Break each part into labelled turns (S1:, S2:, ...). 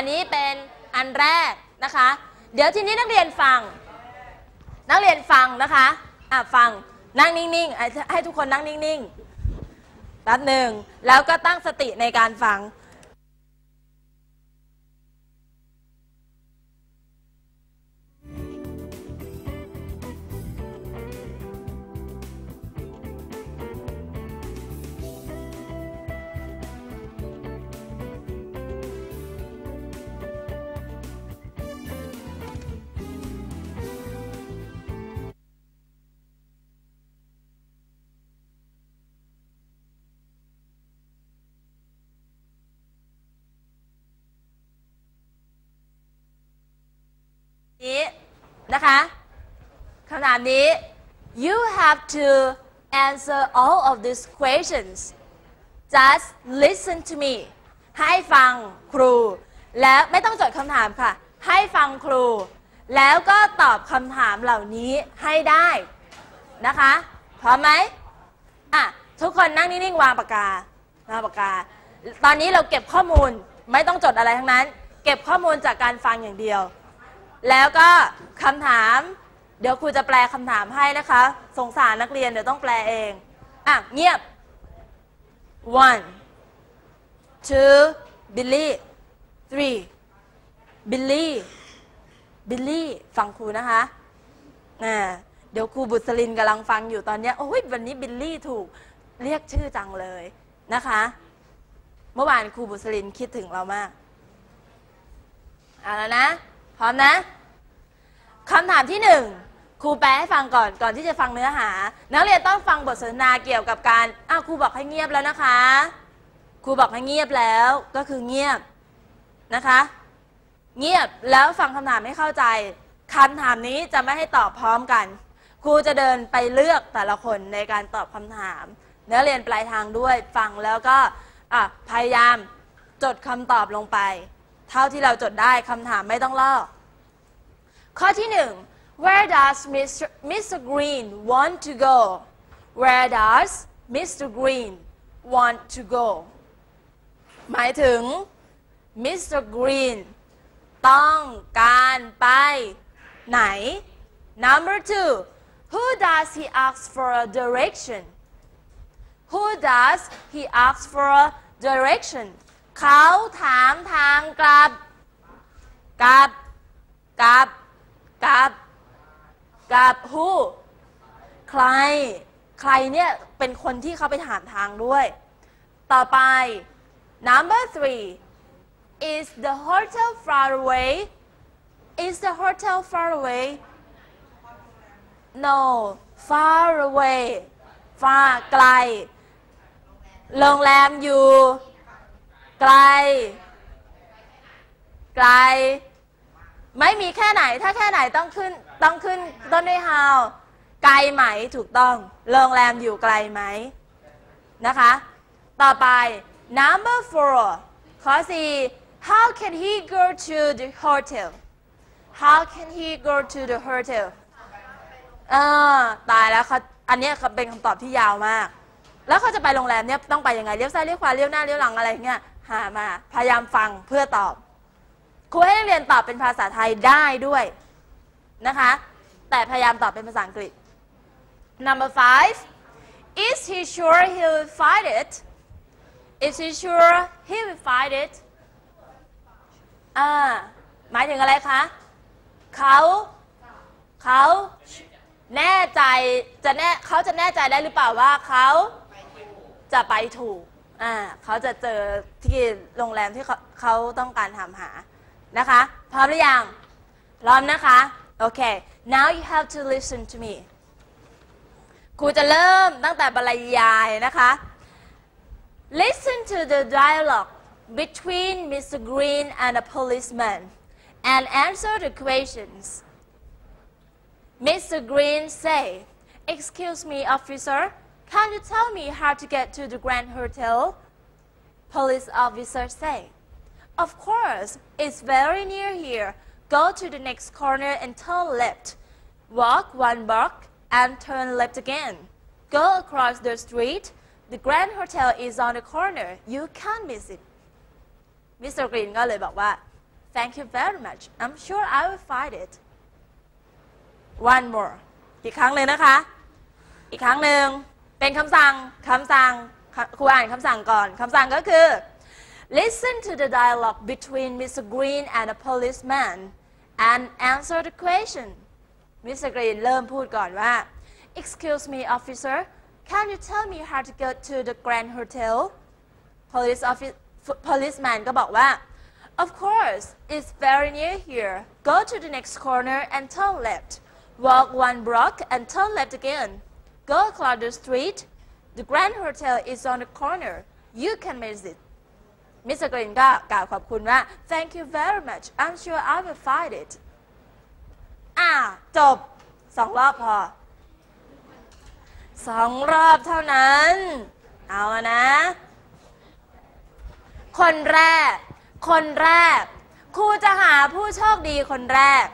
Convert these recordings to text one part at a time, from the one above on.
S1: อันนี้เป็นอันแรกนะคะ เดี๋ยวทีนี้นักเรียนฟัง นักเรียนฟังนะคะอะฟังนั่งนิ่งๆให้ทุกคนนั่งนิ่งๆแป๊บหนึ่งแล้วก็ตั้งสติในการฟัง นะคะคำถามนี้ you have to answer all of these questions just listen to me ให้ฟังครู แล้วไม่ต้องจดคำถามค่ะ ให้ฟังครู แล้วก็ตอบคำถามเหล่านี้ให้ได้นะคะพร้อมไหมอะทุกคนนั่งนิ่งๆวางปากกาวางปากกา ตอนนี้เราเก็บข้อมูลไม่ต้องจดอะไรทั้งนั้น เก็บข้อมูลจากการฟังอย่างเดียว แล้วก็คำถาม เดี๋ยวครูจะแปลคำถามให้นะคะ สงสารนักเรียนเดี๋ยวต้องแปลเอง อะ เงียบ one two Billy three Billy Billy ฟังครูนะคะอ่าเดี๋ยวครูบุษลินกำลังฟังอยู่ตอนนี้โอ้ยวันนี้บิลลี่ถูกเรียกชื่อจังเลยนะคะ เมื่อวานครูบุษลินคิดถึงเรามาก เอาแล้วนะ พร้อมนะคำถามที่หนึ่งครูแปลให้ฟังก่อนก่อนที่จะฟังเนื้อหา นักเรียนต้องฟังบทสนทนาเกี่ยวกับการอ้าวครูบอกให้เงียบแล้วนะคะ ครูบอกให้เงียบแล้วก็คือเงียบนะคะ เงียบแล้วฟังคำถามให้เข้าใจคำถามนี้จะไม่ให้ตอบพร้อมกัน ครูจะเดินไปเลือกแต่ละคนในการตอบคำถามนักเรียนปลายทางด้วยฟังแล้วก็อะพยายามจดคำตอบลงไป เท่าที่เราจดได้คำถามไม่ต้องลอกข้อที่หนึ่ง Where does Mr. Mr. Green want to go Where does Mr. Green want to go หมายถึง Mr. Green ต้องการไปไหน Number two Who does he ask for a direction Who does he ask for a direction เขาถามทางกลับ กลับ กลับ กลับ กลับ who ใคร ใครเนี่ยเป็นคนที่เขาไปถามทางด้วย ต่อไป number three is the hotel far away is the hotel far away no far away far ไกล โรงแรมอยู่ ไกล ไกล ไม่มีแค่ไหน ถ้าแค่ไหนต้องขึ้นต้องขึ้นต้นด้วย how ไกลไหมถูกต้อง โรงแรมอยู่ไกลไหมนะคะ ต่อไป number four ข้อสี่ how can he go to the hotel how can he go to the hotel เออตายแล้วเขาอันนี้เขาเป็นคำตอบที่ยาวมาก แล้วเขาจะไปโรงแรมเนี่ยต้องไปยังไงเลี้ยวซ้ายเลี้ยวขวาเลี้ยวหน้าเลี้ยวหลังอะไรเงี้ย หามา พยายามฟังเพื่อตอบ ครูให้นักเรียนตอบเป็นภาษาไทยได้ด้วยนะคะ แต่พยายามตอบเป็นภาษาอังกฤษ number five is he sure he will find it is he sure he will find it อ่าหมายถึงอะไรคะ เขาเขาแน่ใจจะแน่เขาจะแน่ใจได้หรือเปล่าว่าเขาจะไปถูก อ่าเขาจะเจอที่โรงแรมที่เขาเขาต้องการถามหานะคะ พร้อมหรือยัง พร้อมนะคะ โอเค now you have to listen to me ครูจะเริ่มตั้งแต่บรรยายนะคะ Listen to the dialogue between Mr. Green and a policeman and answer the questions. Mr. Green say, Excuse me, officer, can you tell me how to get to the Grand Hotel? Police officer say, Of course, it's very near here. Go to the next corner and turn left. Walk one block and turn left again. Go across the street. The Grand Hotel is on the corner. You can't miss it. มิสเตอร์กรีนก็เลยบอกว่า thank you very much I'm sure I will find it one more อีกครั้งหนึ่งนะคะ อีกครั้งหนึ่ง เป็นคำสั่งคำสั่งครูอ่านคำสั่งก่อนคำสั่งก็คือ listen to the dialogue between Mr. Green and a policeman and answer the question Mr. Green เริ่มพูดก่อนว่า excuse me officer can you tell me how to get to the Grand Hotel police office policeman ก็บอกว่า of course it's very near here go to the next corner and turn left walk one block and turn left again go across the street the Grand Hotel is on the corner you can miss it มิสเตอร์กรีนก็กล่าวขอบคุณว่า thank you very much I'm sure I will find it อ่า จบสองรอบพอสองรอบเท่านั้น เอาอะนะ คนแรก คนแรก ครูจะหาผู้โชคดีคนแรก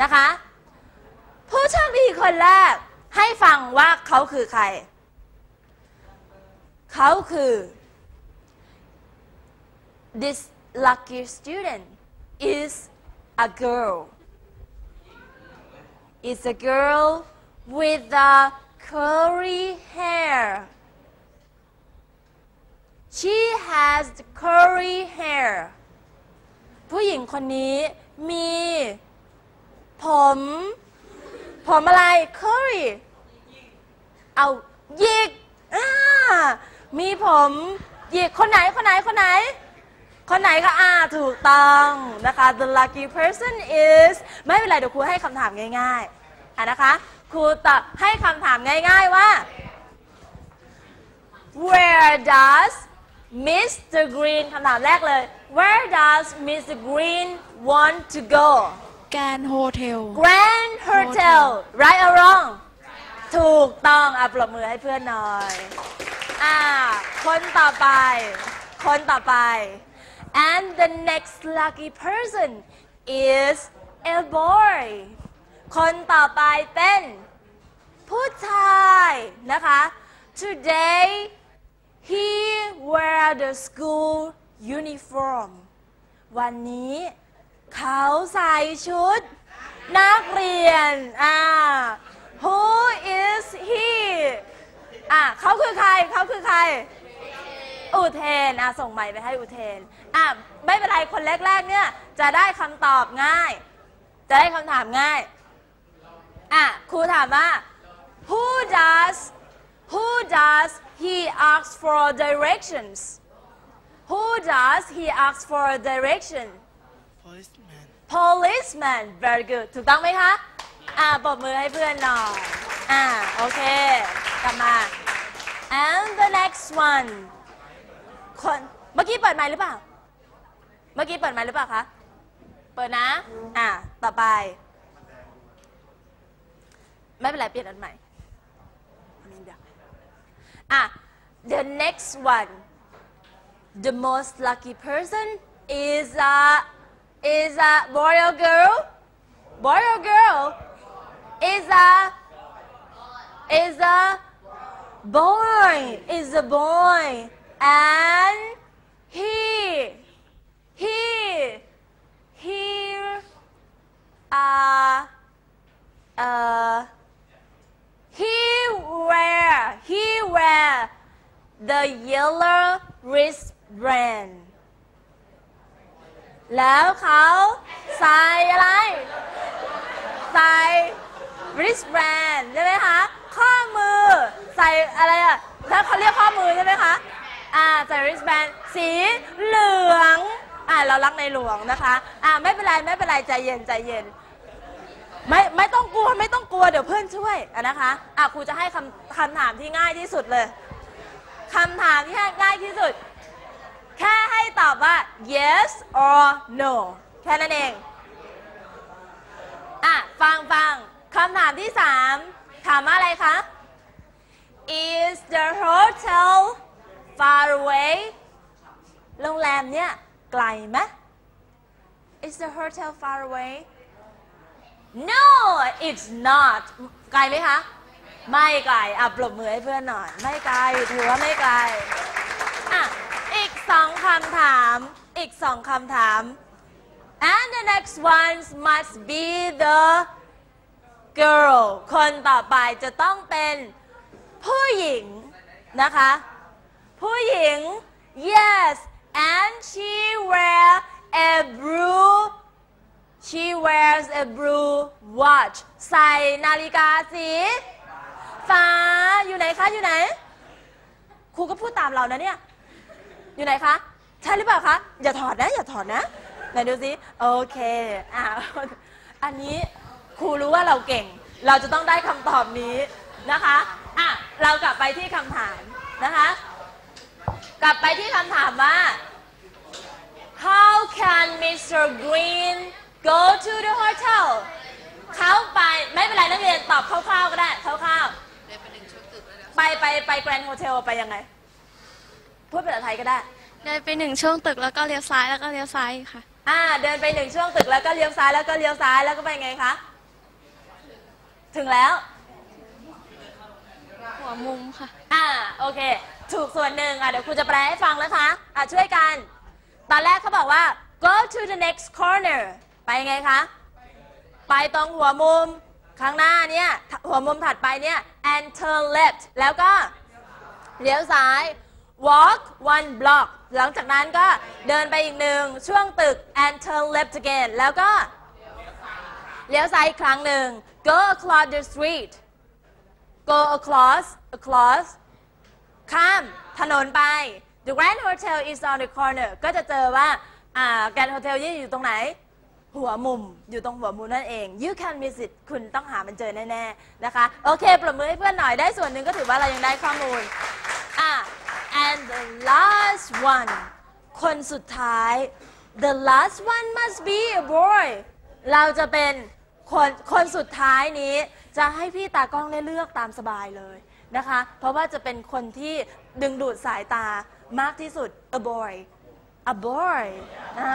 S1: นะคะ ผู้โชคดีคนแรก ให้ฟังว่าเขาคือใคร เขาคือ this lucky student is a girl is a girl with the curly hair she has the curly hair ผู้หญิงคนนี้มีผม ผมอะไร curly เอาหยิกอ่ามีผมหยิกคนไหนคนไหนคนไหน คนไหนก็อ่าถูกต้องนะคะ the lucky person is ไม่เป็นไรเดี๋ยวครูให้คำถามง่ายๆอะนะคะครูตอบให้คำถามง่ายๆว่า where does Mr. Green คำถามแรกเลย where does Mr. Green want to go
S2: แกรนโฮเทล
S1: Grand Hotel right or wrong ถูกต้องอะปรบมือให้เพื่อนหน่อยอ่าคนต่อไป คนต่อไป and the next lucky person is a boy คนต่อไปเป็น ผู้ชายนะคะ today he wear the school uniform วันนี้ เขาใส่ชุด นักเรียนอ่า who is he อะเขาคือใครเขาคือใคร อุเทนอะส่งใหม่ไปให้อุเทนอะไม่เป็นไรคนแรก ๆ เนี่ยจะได้คำตอบง่าย จะได้คำถามง่ายอะครูถามว่า who does who does he ask for directions who does he ask for direction
S2: policeman
S1: policeman very good ถูกต้องไหมคะ อ่าปรบมือให้เพื่อนหน่อย อ่า โอเค กลับมา and the next one คนเมื่อกี้เปิดไมค์หรือเปล่า เมื่อกี้เปิดไมค์หรือเปล่าคะ เปิดนะ อ่า ต่อไป ไม่เป็นไร เปลี่ยนอันใหม่อันนี้เดียวอะ the next one the most lucky person is a is a boy or girl boy or girl is a is a boy is a boy and he he here uh uh he wear he wear the yellow wristband แล้วเขาใส่อะไร ใส่ wristband ใช่ไหมคะ ข้อมือ ใส่อะไรอะแล้วเขาเรียกข้อมือใช่ไหมคะอ่าใส่ wristband สีเหลืองอ่าเรารักในหลวงนะคะอ่าไม่เป็นไรไม่เป็นไรใจเย็นใจเย็นไม่ไม่ต้องกลัวไม่ต้องกลัวเดี๋ยวเพื่อนช่วยะนะคะอะครูจะให้คำคำถามที่ง่ายที่สุดเลยคำถามที่ง่ายที่สุด แค่ให้ตอบว่า yes or no แค่นั้นเองอะฟังฟัง คำถามที่สามถามอะไรคะ is the hotel far away โรงแรมเนี่ยไกลไหม is the hotel far away No it's not ไกลไหมคะ ไม่ไกลอะปรบมือให้เพื่อนหน่อย ไม่ไกล ถือว่าไม่ไกล อะ อีกสองคำถาม อีกสองคำถาม and the next ones must be the girl คนต่อไปจะต้องเป็นผู้หญิงนะคะ ผู้หญิง yes and she wear a blue she wears a blue watch ใส่นาฬิกาสีฟ้าอยู่ไหนคะอยู่ไหนครูก็พูดตามเรานะเนี่ย อยู่ไหนคะ ใช่หรือเปล่าคะ อย่าถอดนะ อย่าถอดนะ ไหนดูสิ โอเค อ่า อันนี้ ครูรู้ว่าเราเก่ง เราจะต้องได้คำตอบนี้นะคะอะเรากลับไปที่คำถามนะคะ กลับไปที่คำถามว่า How can Mr. Green go to the hotel เขาไปไม่เป็นไรนักเรียนตอบคร่าวๆก็ได้คร่าวๆไปไปไปแกรนด์โฮเทลไปยังไง พูดภาษาไทยก็ได้
S3: เดินไปหนึ่งช่วงตึกแล้วก็เลี้ยวซ้ายแล้วก็เลี้ยวซ้ายอีกค่ะ
S1: อ่า เดินไปหนึ่งช่วงตึกแล้วก็เลี้ยวซ้ายแล้วก็เลี้ยวซ้ายแล้วก็ไปไงคะ ถึงแล้ว
S3: หัวมุมค่ะ
S1: อ่า โอเค ถูกส่วนหนึ่งอะ เดี๋ยวครูจะแปลให้ฟังนะคะ อะ ช่วยกัน ตอนแรกเขาบอกว่า go to the next corner ไปไงคะ ไปตรงหัวมุม ข้างหน้าเนี่ย หัวมุมถัดไปเนี่ย and turn left แล้วก็เลี้ยวซ้าย walk one block หลังจากนั้นก็เดินไปอีกหนึ่งช่วงตึก and turn left again แล้วก็ เลี้ยวซ้ายอีกครั้งหนึ่ง go across the street go across across ข้ามถนนไป the Grand Hotel is on the corner ก็จะเจอว่าอ่า Grand Hotel นี่อยู่ตรงไหน หัวมุมอยู่ตรงหัวมุมนั่นเอง you can miss it คุณต้องหามันเจอแน่ ๆ นะคะ โอเคปรบมือให้เพื่อนหน่อยได้ส่วนหนึ่งก็ถือว่าเรายังได้ข้อมูลอะ and the last one คนสุดท้าย the last one must be a boy เราจะเป็น คนคนสุดท้ายนี้จะให้พี่ตากล้องได้เลือกตามสบายเลยนะคะ เพราะว่าจะเป็นคนที่ดึงดูดสายตามากที่สุด a boy a boy อ่า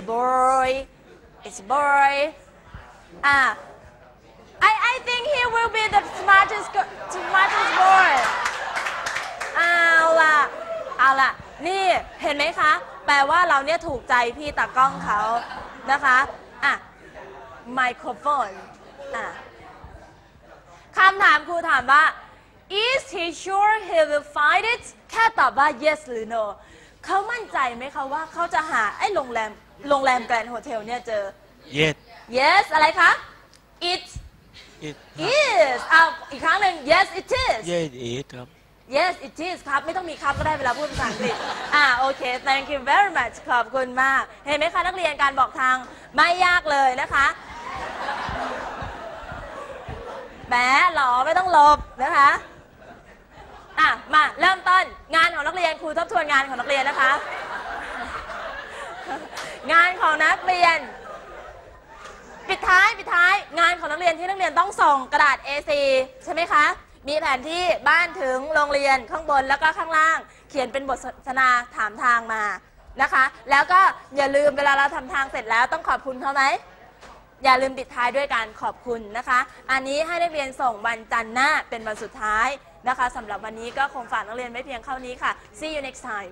S1: a boy it's a boy อ่า I I think he will be the smartest smartest boy เอาล่ะเอาล่ะ นี่เห็นไหมคะ แปลว่าเราเนี่ยถูกใจพี่ตากล้องเขานะคะ อะ ไมโครโฟนอะคำถามครูถามว่า is he sure he will find it แค่ตอบว่า yes หรือ no เขามั่นใจไหมคะว่าเขาจะหาไอ้โรงแรมโรงแรมแกรนด์โฮเทลเนี่ยเจอ
S4: Yes
S1: yes อะไรคะ it
S4: it
S1: is เอาอีกครั้งหนึ่ง yes it is
S4: Yes it ครับ
S1: Yes it is ครับ ไม่ต้องมีครับก็ได้เวลาพูดภาษาอังกฤษ อ่า โอเค thank you very much ขอบคุณมาก เห็นไหมคะ นักเรียนการบอกทางไม่ยากเลยนะคะ แหมหลอไม่ต้องหลบนะคะอะมาเริ่มต้นงานของนักเรียนครูทบทวนงานของนักเรียนนะคะ งานของนักเรียน ปิดท้ายปิดท้ายงานของนักเรียนที่นักเรียนต้องส่งกระดาษ A4 ใช่ไหมคะมีแผนที่บ้านถึงโรงเรียนข้างบนแล้วก็ข้างล่าง เขียนเป็นบทสนทนาถามทางมานะคะ แล้วก็อย่าลืมเวลาเราทำทางเสร็จแล้วต้องขอบคุณเขาไหม อย่าลืมปิดท้ายด้วยการขอบคุณนะคะ อันนี้ให้นักเรียนส่งวันจันทร์หน้าเป็นวันสุดท้ายนะคะสำหรับวันนี้ก็คงฝากนักเรียนไว้เพียงเท่านี้ค่ะ see you next time